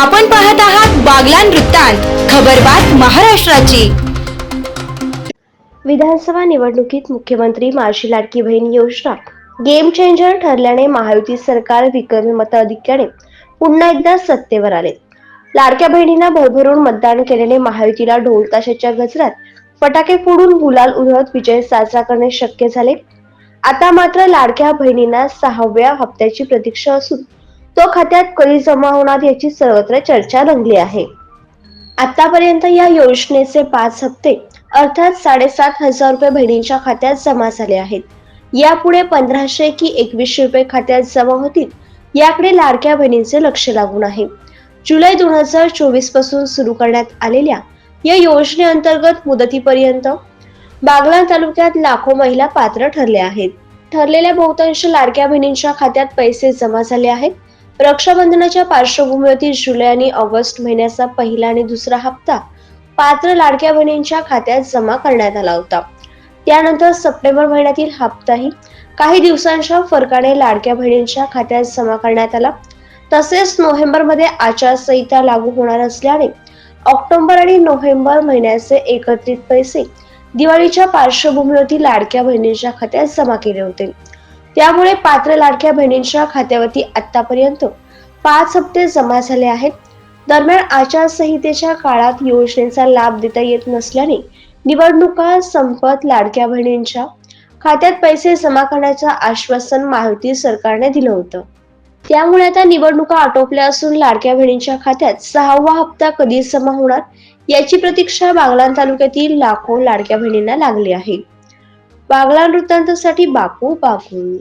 आपण पाहत आहात बागलान वृत्तांत खबरबात महाराष्ट्राची. विधानसभा निवडणुकीत मुख्यमंत्री माझी लाडकी बहीण योजना. गेम चेंजर ठरल्याने महायुती सरकार विक्रमी मताधिक्याने पुन्हा एकदा सत्तेवर आले. लाडक्या बहिणींना भरभरून मतदान केल्याने महायुतीला ढोल ताशाच्या गजरात फटाके फोडून गुलाल उधळत विजय साजरा करणे शक्य झाले. आता मात्र लाडक्या बहिणींना सहाव्या हप्त्याची प्रतीक्षा असून तो खात्यात कधी जमा होणार याची सर्वत्र चर्चा रंगली आहे. आतापर्यंत या योजनेचे पाच हप्ते अर्थात साडेसात हजार रुपये बहिणींच्या खात्यात जमा झाले आहेत. यापुढे पंधराशे की एकवीसशे रुपये खात्यात जमा होतील याकडे लाडक्या बहिणींचे लक्ष लागून आहे. जुलै दोन हजार चोवीसपासून सुरू करण्यात आलेल्या या योजनेअंतर्गत मुदतीपर्यंत बागला तालुक्यात लाखो महिला पात्र ठरल्या आहेत. ठरलेल्या बहुतांश लाडक्या बहिणींच्या खात्यात पैसे जमा झाले आहेत. रक्षाबंधनाच्या पार्श्वभूमीवरती जुलै आणि ऑगस्ट महिन्याचा पहिला आणि दुसरा हप्ता पात्र लाडक्या बहिणींच्या खात्यात जमा करण्यात आला होता. त्यानंतर सप्टेंबर महिन्यातील हप्ताही काही दिवसांच्या फरकाने लाडक्या बहिणींच्या खात्यात जमा करण्यात आला. तसेच नोव्हेंबरमध्ये आचारसंहिता लागू होणार असल्याने ऑक्टोबर आणि नोव्हेंबर महिन्याचे एकत्रित पैसे दिवाळीच्या पार्श्वभूमीवरती लाडक्या बहिणींच्या खात्यात जमा केले होते. त्यामुळे पात्र लाडक्या बहिणींच्या खात्यावरती आतापर्यंत पाच हप्ते जमा झाले आहेत. दरम्यान आचारसंहितेच्या काळात योजनेचा लाभ देता येत नसल्याने निवडणुका संपत लाडक्या बहिणींच्या खात्यात पैसे जमा करण्याचं आश्वासन माहिती सरकारने दिलं होतं. त्यामुळे आता निवडणुका आटोपल्या असून लाडक्या बहिणींच्या खात्यात सहावा हप्ता कधी जमा होणार याची प्रतीक्षा बागलाण तालुक्यातील लाखो लाडक्या बहिणींना लागली आहे. बागलाण वृत्तांतासाठी बापू बागुल.